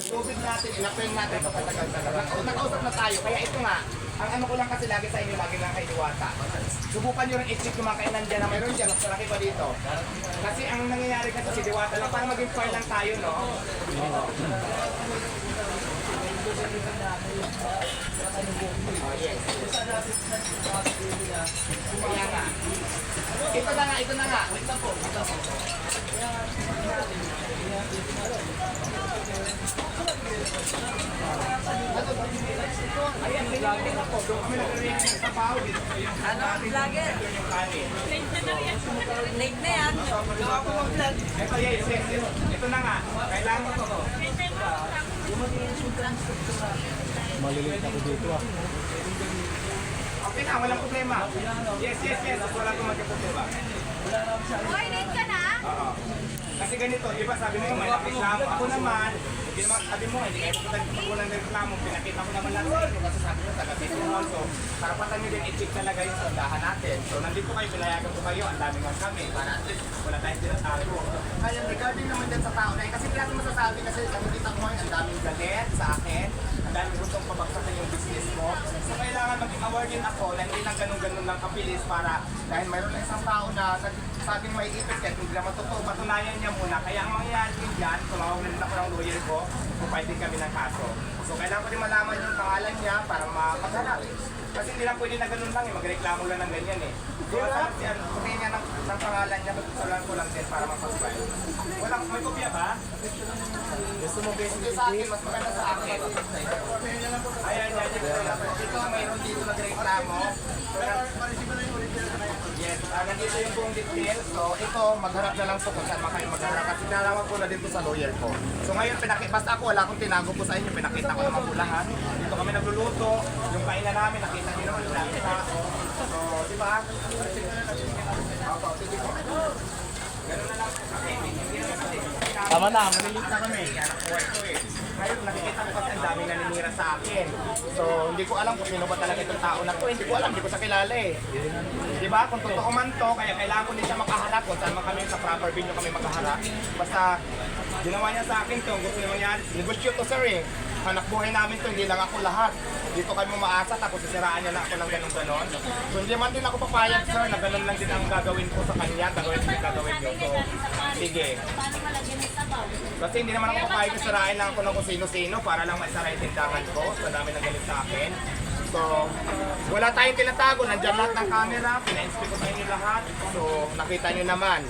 nag-COVID natin, in-apply natin talaga. Nakausap na tayo, kaya ito nga, ang ano ko lang kasi lagi sa inyo, lagi lang kay Diwata. Subukan nyo rin i-check yung mga kainan dyan na mayroon dyan, mas malaki pa dito. Kasi ang nangyayari kasi si Diwata lang, para maging fair lang tayo, no? Oh, yes. Kaya nga. Ito na nga, ito na nga. Wait lang po. Ito po. Ayan, ako. Doon kami nag-react sa pawid. Ano, vlogger? Late na yan. Ito, yes, yes, yes. Ito na nga. Kailangan ko to. Malilate ako dito ah. Okay na, walang problema. Yes, yes, yes. Wala kong magkaproblema. Hoy, late ka na? Oo. Kasi ganito, di ba sabi mo may reklamo. Ako naman, hindi naman sabi mo, hindi kayo pupunta dito pag walang reklamo. Pinakita ko naman lang sa kasi sabi mo, taga City Hall. So, karapatan nyo din i-check talaga yung sandahan natin. So, nandito kayo, pinayagan ko kayo. Ang dami nga kami. Para at least wala tayong tinatago. Kaya regarding naman din sa tao na yun, kasi natin masasabi kasi nakikita ko ngayon, ang daming galit sa akin. Daming gustong pabagsakan yung business mo. So, kailangan maging aware din ako na hindi lang ganun-ganun lang kabilis para dahil mayroon na isang tao na nagsasabing may ipit yan, hindi naman totoo, patunayan niya muna. Kaya ang mangyayari din dyan, tumawag na rin ako ng lawyer ko, pupay din kami ng kaso. So kailangan ko din malaman yung pangalan niya para mapaghanap. Kasi hindi lang pwede na ganun lang eh, magreklamo lang ng ganyan eh. So sa yan, sabihin niya ng, ng pangalan niya, pagkusulan ko lang din para mapag-file. Walang, may kopya ba? Gusto mo basically sa akin, mas maganda sa akin. Ayan, yan, yan. Ito, mayroon dito nagreklamo. Yes, ah, nandito yung buong details. So, ito, magharap na lang po kung saan makayo magharap. Kasi nalaman ko na dito sa lawyer ko. So, ngayon, pinakita, basta ako, wala akong tinago po sa inyo. Pinakita ko naman po lahat. Dito kami nagluluto. Yung kainan namin, nakita nyo naman dami tao. So, di ba? Opo, sige po. Ganun na lang. Tama na, malilate Nakita kami, kaya nakuha ito eh. Ngayon, nakikita ko kasi ang daming naninira sa akin. So, hindi ko alam kung sino ba talaga itong tao na to. Hindi ko alam, hindi ko siya kilala eh. Di ba? Kung totoo man to, kaya kailangan ko din siya makaharap kung saan man kami sa proper venue kami makaharap. Basta, ginawa niya sa akin to, gusto niya mangyari. Negosyo to sir eh. Anak buhay namin to, hindi lang ako lahat. Dito kami umaasa, tapos sisiraan niya na ako ng ganun ganon. So, hindi man din ako papayag sir, na ganun lang din ang gagawin ko sa kanya, gagawin ko gagawin niyo. So, sige. Ng? Kasi hindi naman ako papayag na sirain lang ako ng kung sino-sino para lang maisara yung tindahan ko. So, dami nang galit sa akin. So, wala tayong tinatago. Nandiyan lahat ng camera. Pina-inspect ko sa inyo lahat. So, nakita nyo naman.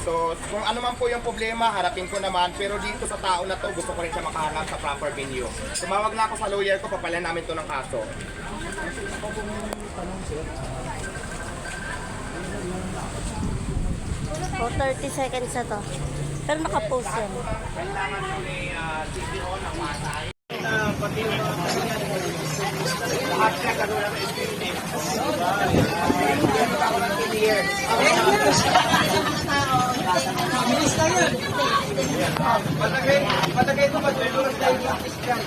So, kung ano man po yung problema, harapin ko naman. Pero dito sa tao na to, gusto ko rin siya makaharap sa proper venue. Tumawag na ako sa lawyer ko, papalan namin to ng kaso. O 30 seconds na to. Pero nakapost yan. Kailangan ko ni CPO ng Pasay. pati yung mga lahat siya gano'n ng estimate. Ako ng 10 years. Patagay, patagay ng Christian.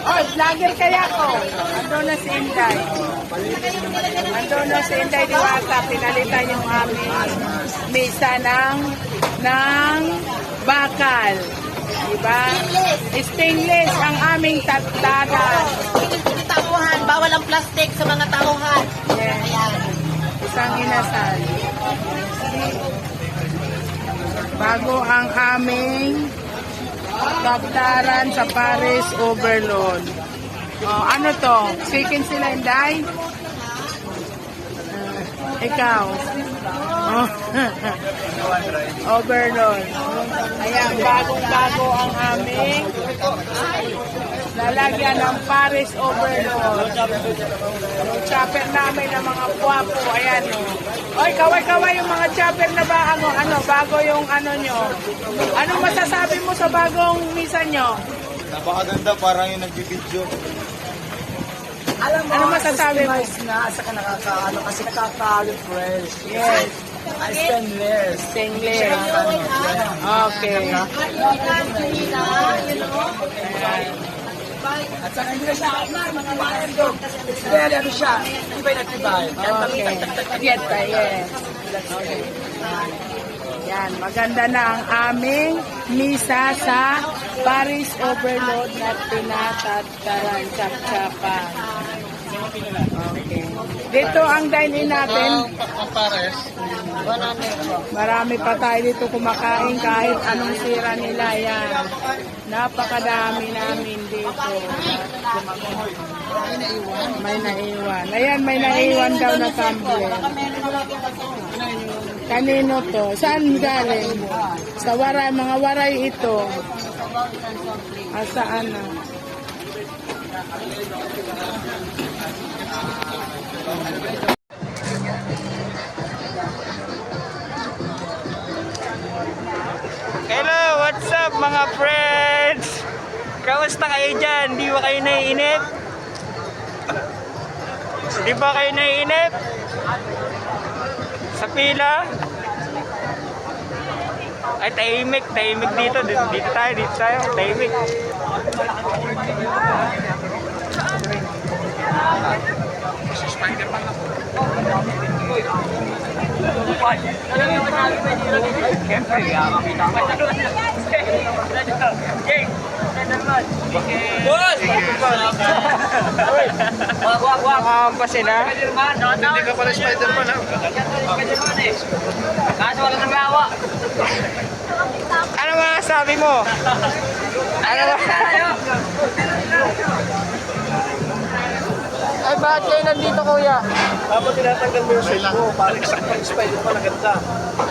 Oh, vlogger kaya ko. Ando na si Inday. Ando na si Inday Diwata. Pinalitan yung aming misa ng, ng bakal. Diba? Stainless ang aming tagtagan. Tauhan, bawal ang plastic sa mga tauhan. Yes. Isang inasal. Bago ang aming kaptaran sa Paris Overload. Oh, ano to? Chicken sila, Inday? Uh, ikaw. Oh. Overload. Ayan, bagong-bago ang aming lalagyan ng Paris Overload. Yung chopper namin ng mga guwapo, ayan o. Oy, kaway-kaway yung mga chopper na ba, ano, ano, bago yung ano nyo. Anong masasabi mo sa bagong misa nyo? Napakaganda, parang yung nagbibideo. Alam mo, Ano masasabi mo? na saka nakakaano kasi nakaka-refresh. Yes, Ay, stainless. stainless. Okay. Ayan. At saka hindi na siya. It's very ano siya. Tibay na tibay. Okay. Get that, yes. Ayan, maganda na ang aming misa sa Paris Overload na tinatataran kapkapan. Okay. Dito ang dine-in natin. Ang pares. Marami pa tayo dito kumakain kahit anong sira nila yan. Napakadami namin dito. May naiwan. Ayan, may naiwan daw na tumbler. Kanino to? Saan galing? Sa waray, mga waray ito. Ah, saan na? Hello, what's up mga friends? Kamusta kayo dyan? Di ba kayo naiinip? Di ba kayo naiinip? Sa pila? Ay, tahimik, tahimik dito. Dito, tayo, dito tayo. Tahimik. Boss! Wag, wag, wag. pa sila. Hindi ka pala Spider-Man ha? Nang gawa. Ano mga sabi mo? Ano ba? Ay, bakit kayo nandito, kuya? Dapat tinatanggal mo yung suit mo. Parang sakpang Spider-Man ang ganda.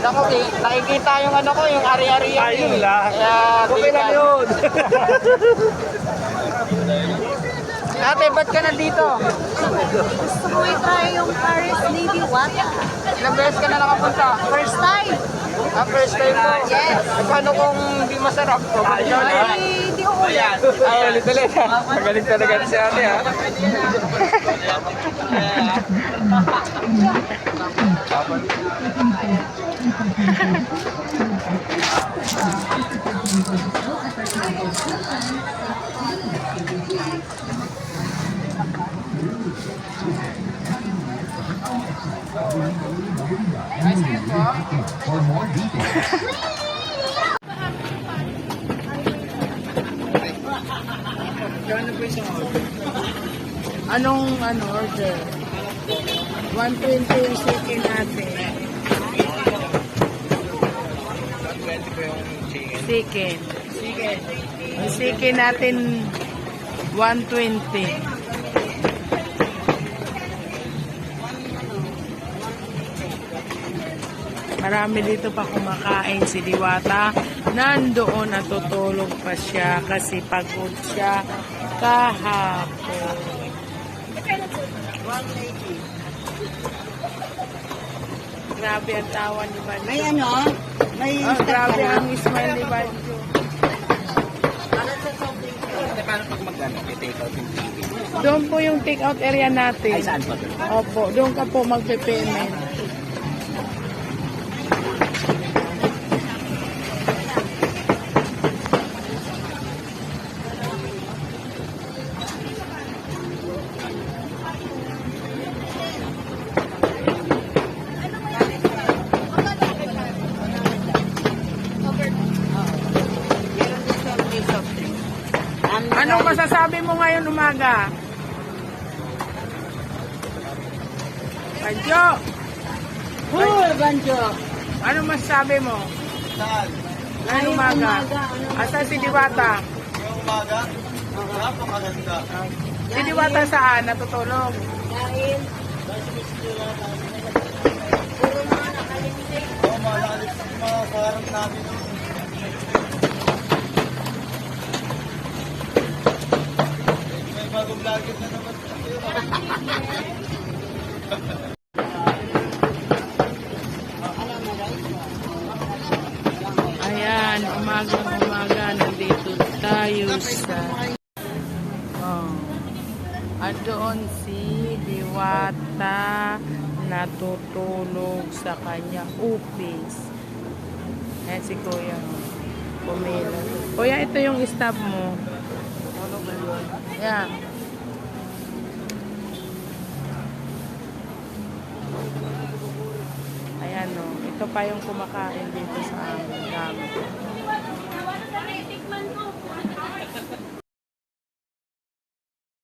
Ako, ki- nakikita yung ano ko, yung ari-ari yan. Ayun eh. lang. Kaya, Okay lang yun. Ate, ba't ka nandito? Gusto ko i-try yung Paris Lady Wata. Ilang beses ka na nakapunta? First time. Ah, first time mo? Yes. Ay, paano kung hindi masarap? Babalik ka ulit? Ay, hindi ko ulit. Ay, ulit ulit. Magaling talaga si ate, ha? Anong ano order? 120 yung chicken natin. Chicken. Chicken. Yung chicken natin 120. Marami dito pa kumakain si Diwata. Nandoon natutulog pa siya kasi pagod siya kahapon. Grabe ang tawa ni Banjo. May ano? May oh, grabe ang smile ni Banjo. Paano pag magano? Out yung? Doon po yung take out area natin. Ay, saan doon? Opo, doon ka po magpe-payment. Anong masasabi mo ngayon umaga? Banjo! Hoy, Banjo! Ano masasabi mo? Saan? Ngayong umaga? Asa si Diwata? Yung umaga? Napakaganda. Si Diwata saan? Natutulog? Dahil, Oo, malalit sa mga parang namin. Vlogger na naman. Ayan, umagang umaga, nandito tayo sa... Oh. At doon si Diwata natutulog sa kanya office. Ayan si Kuya. Pumila. Kuya, ito yung stop mo. Yan. ano, ito pa yung kumakain dito sa amin. Tikman ko